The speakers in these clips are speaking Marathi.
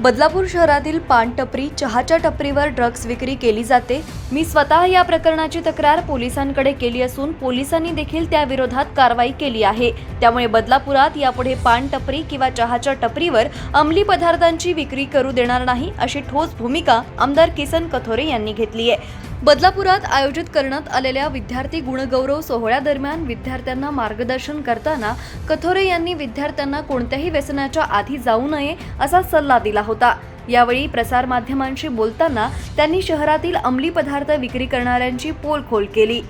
बदलापूर शहरातील पान टपरी चहाच्या टपरीवर ड्रग्ज विक्री केली जाते. मी स्वतः या प्रकरणाची तक्रार पोलिसांकडे केली असून पोलिसांनी देखील त्याविरोधात कारवाई केली आहे. त्यामुळे बदलापुरात यापुढे पानटपरी किंवा चहाच्या टपरीवर अंमली पदार्थांची विक्री करू देणार नाही अशी ठोस भूमिका आमदार किसन कथोरे यांनी घेतली आहे. बदलापुरात आयोजित करण्यात आलेल्या विद्यार्थी गुणगौरव सोहळ्यादरम्यान विद्यार्थ्यांना मार्गदर्शन करताना कथोरे यांनी विद्यार्थ्यांना कोणत्याही व्यसनाच्या आधी जाऊ नये असा सल्ला दिला होता. यावेळी प्रसारमाध्यमांशी बोलताना त्यांनी शहरातील अंमली पदार्थ विक्री करणाऱ्यांची पोलखोल केली.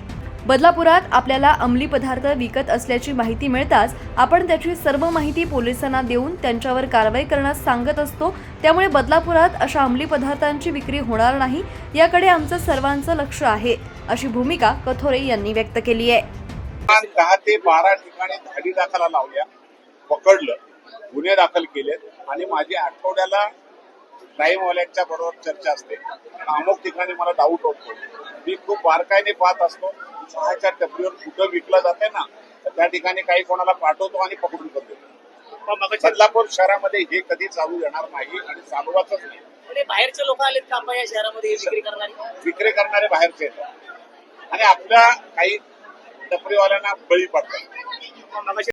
बदलापुरात आपल्याला अंमली पदार्थ विकत असल्याची माहिती मिळताच आपण त्याची सर्व माहिती पोलिसांना देऊन त्यांच्यावर कारवाई करण्यास सांगत असतो. त्यामुळे बदलापुरात अशा अंमली पदार्थांची विक्री होणार नाही याकडे आमचं सर्वांचं लक्ष आहे अशी भूमिका कथोरे यांनी व्यक्त केली आहे. दहा ते बारा ठिकाणी धाडी दाखला लावल्या पकडलं गुन्हे दाखल केलेत आणि माझी आठवड्याला क्राईमवाल्यांच्या बरोबर चर्चा असते. अमुक ठिकाणी मला डाऊट होतो. मी खूप बारकाईने पाहत असतो. चहाच्या टपरीवर कुठं विकलं जाते ना तर त्या ठिकाणी काही कोणाला पाठवतो आणि पकडून पण देतो बदलापूर शहरामध्ये हे कधी चालू येणार नाही आणि चालवाच नाही. बाहेरचे लोक आलेत का या शहरामध्ये विक्री करणारी? विक्री करणारे बाहेरचे येतात आणि आपल्या काही टपरीवाल्यांना बळी पडतात.